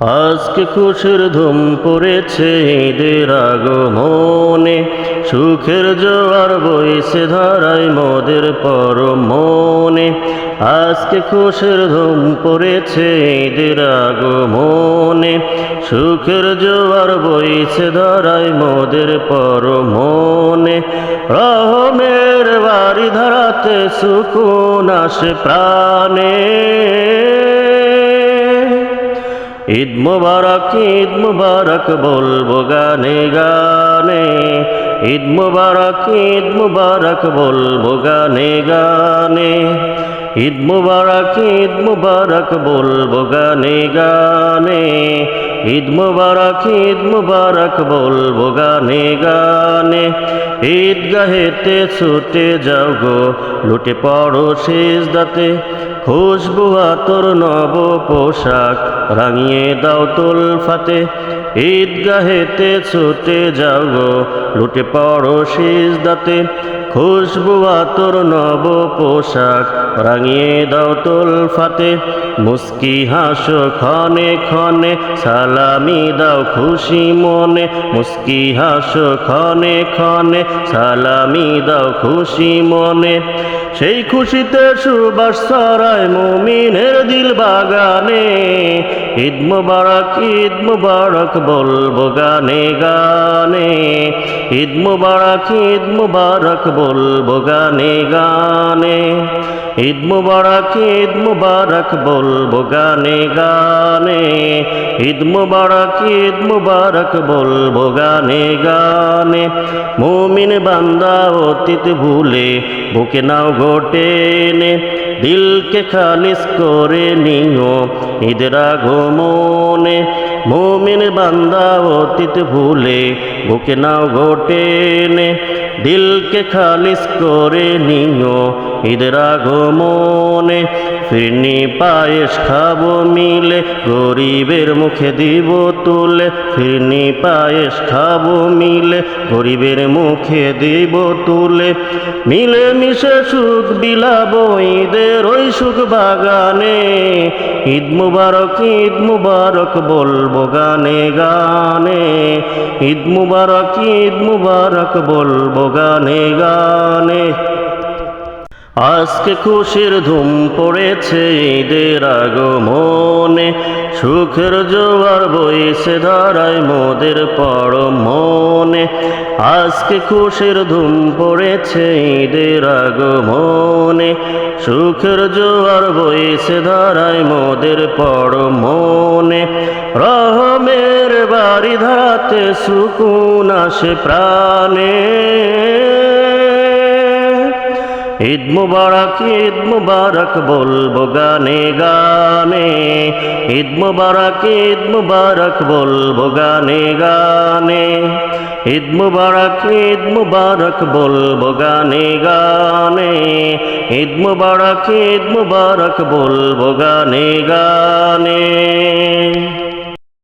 আজকে খুশির ধুম পড়েছে ঈদের আগমনে, সুখের জোয়ার বইছে ধারায় মোদের পর মনে আজকে খুশির ধুম পড়েছে ঈদের আগমনে, সুখের জোয়ার বইছে ধারায় মোদের পর মনে রহমের বাড়ি ধারাতে সুকুন আসে প্রাণে। ঈদ মুবারক ঈদ মুবারক বলব গানে গানে। ঈদ মুবারক ঈদ মুবারক বলব গানে গানে। ঈদ মুবারক ঈদ মুবারক বলব গানে গানে। ঈদ মুবারক ঈদ মুবারক বলব গানে গানে। ঈদ গাহেতে ছুটে যাও গো, লুটে পড়ো শেষ দাতে খুশবু তোর নব পোশাক রাঙিয়ে দাও তোল ফাতে, ঈদগাহেতে ছুটে যাও লুটে পড়ো শেষ দাতে খুশবু তোর নব পোশাক রাঙিয়ে দাও তোল ফাতে, মুস্কি হাসো ক্ষণে ক্ষণে, সালামি দাও খুশি মনে। মুস্কি হাসো ক্ষণে ক্ষণে, সালামি দাও খুশি মনে। সেই খুশিতে সুবাস ছড়ায় মুমিনের দিল বাগানে। ঈদ মুবারক ঈদ মুবারক বলব গানে গানে। ঈদ মুবারক ঈদ মুবারক বলব গানে গানে। ঈদ মুবারক ঈদ মুবারক বলব গানে গানে। ঈদ মুবারক ঈদ মুবারক বলব গানে গানে। মুমিন বান্দা, অতীত ভুলে বুকে নাও ঘটে নে দিলকে খালিস করে নিও ঈদের আগমনে। মুমিন বান্দা অতীত ভুলে বুকে নাও ঘটে নে, দিলকে খালিস করে নিও ঈদের আগমনে। ফিরনি পায়েস খাব মিলে, গরিবের মুখে দিব তুলে। ফিরনি পায়েস খাব মিলে, গরিবের মুখে দিব তুলে। মিলে মিশে সুখ বিলাবো ঈদের ওই সুখ বাগানে। ঈদ মুবারক ঈদ মুবারক বলব গানে গানে। ঈদ মুবারক ঈদ মুবারক বলব গানে গানে। আজকে খুশির ধুম পড়েছে ঈদের আগমনে। সুখের জোয়ার বইছে ধারায় মোদের পরম মনে আজকে খুশির ধুম পড়েছে ঈদের আগমনে। সুখের জোয়ার বইছে ধারায় মোদের পরম মনে রহমের বাড়ি ধারাতে সুকুন আসে প্রাণে। ঈদ মুবারক ঈদ মুবারক বলব গানে গানে। ঈদ মুবারক ঈদ মুবারক বলব গানে গানে। ঈদ মুবারক ঈদ মুবারক বলব গানে গানে। ঈদ মুবারক ঈদ মুবারক বলব গানে গানে।